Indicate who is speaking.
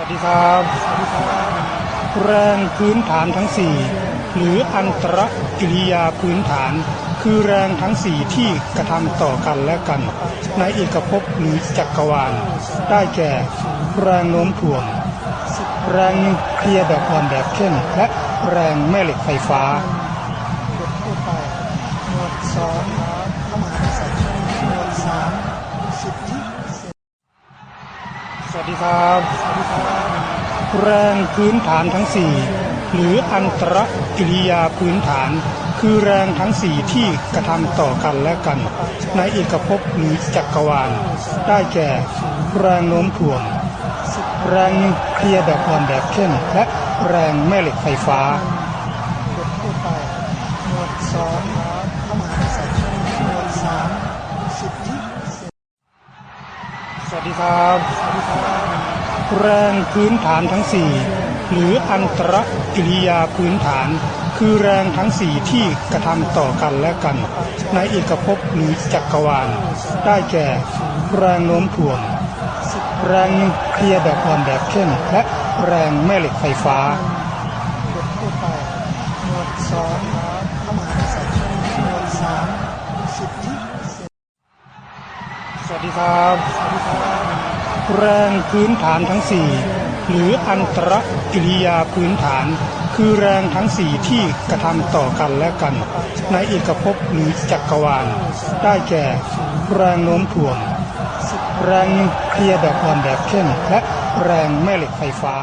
Speaker 1: วัสดีครับ แรงพื้นฐานทั้ง 4 หรืออันตรกิริยาพื้นฐาน คือแรงทั้ง 4 ที่กระทำต่อกันและกัน ในเอกภพหรือจักรวาล ได้แก่ แรงโน้มถ่วง แรงนิวเคลียร์แบบอ่อนแบบเข้มและแรงแม่เหล็กไฟฟ้า
Speaker 2: สอง ดี
Speaker 1: ครับ แรงพื้นฐานทั้ง 4 หรืออันตรกิริยาพื้นฐาน คือแรงทั้ง4ที่กระทำต่อกันและกัน ในเอกภพหรือจักรวาล ได้แก่ แรงโน้มถ่วง แรงนิวเคลียร์แบบอ่อนแบบเข้มและแรงแม่เหล็กไฟฟ้า
Speaker 2: สวัส
Speaker 1: ดีครับแรงพื้นฐานทั้ง 4 หรืออันตรกิริยาพื้นฐาน คือแรงทั้ง 4 ที่กระทำต่อกันและกัน ในเอกภพหรือจักรวาล ได้แก่ แรงโน้มถ่วง แรงนิวเคลียร์แบบอ่อนแบบเข้มและแรงแม่เหล็กไฟฟ้า
Speaker 2: ดิ
Speaker 1: สดีครับ แรงพื้นฐานทั้ง 4 หรืออันตรกิริยาพื้นฐาน คือแรงทั้ง 4 ที่กระทำต่อกันและกัน ในเอกภพหรือจักรวาล ได้แก่ แรงโน้มถ่วง แรงนิวเคลียร์แบบอ่อนแบบเข้มและแรงแม่เหล็กไฟฟ้า